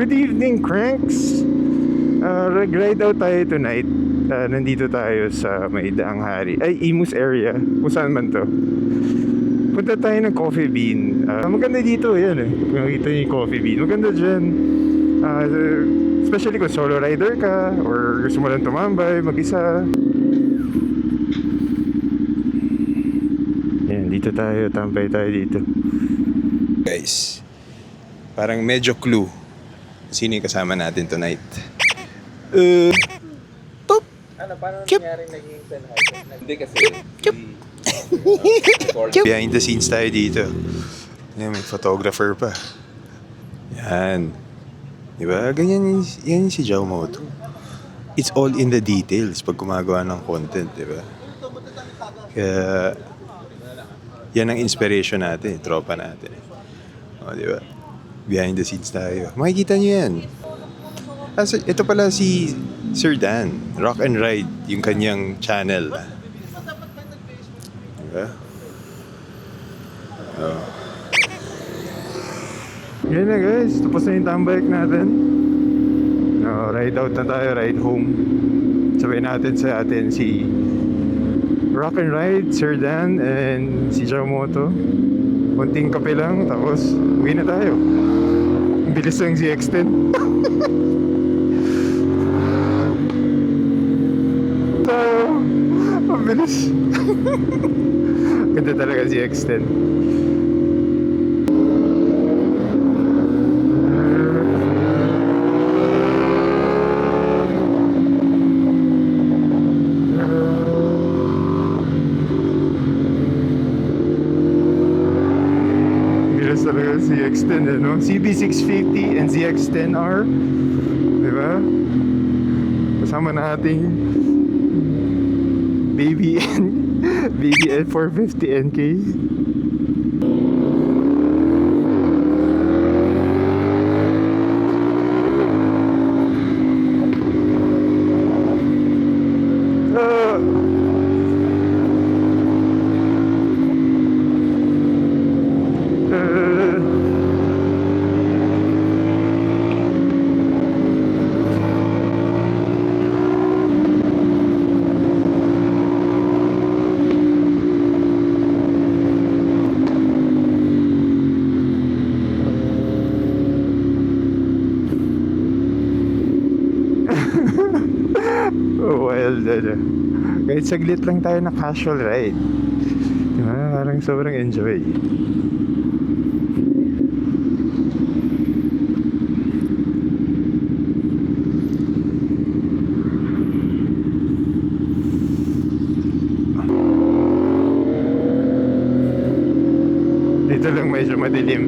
Good evening, Cranks! Uh, ride out tayo tonight. Uh, nandito tayo sa may Hari. Ay, Imus area. Kung saan man to. Punta tayo ng Coffee Bean. Uh, maganda dito, yan eh. Kung nakita niyo yung Coffee Bean. Maganda dyan. Uh, especially kung solo rider ka or gusto mo lang tumambay, mag-isa. Yan, dito tayo. Tambay tayo dito. Guys, parang medyo clue. Sino yung kasama natin tonight? Uh, Pop! Ano, paano Chup. nangyari naging Sennheiser? Hindi kasi... Chup. Chup. Behind the scenes tayo dito. Yan, may photographer pa. Yan. Di ba? Ganyan, yan si Jao Moto. It's all in the details pag gumagawa ng content, di ba? Kaya, yan ang inspiration natin, tropa natin. O, di ba? Behind the scenes tayo. Makikita nyo yan. Ah, ito pala si Sir Dan, Rock and Ride, yung kanyang channel. Diba? Yan na guys, tapos na yung tambike natin. No, ride out na tayo, ride home. Sabay natin sa atin si Rock and Ride, Sir Dan, and si Jamoto. Kunting kape lang, tapos uwi na tayo. Bilis ng ZX-10. tayo. Ang bilis. Ganda talaga ZX-10. Bilis talaga si ZX-10 eh, no? CB650 and ZX-10R. Di ba? Kasama na ating baby N baby N450 NK. Ah. Uh, wild ano. Kahit saglit lang tayo na casual ride. Diba? Parang sobrang enjoy. Dito lang medyo madilim.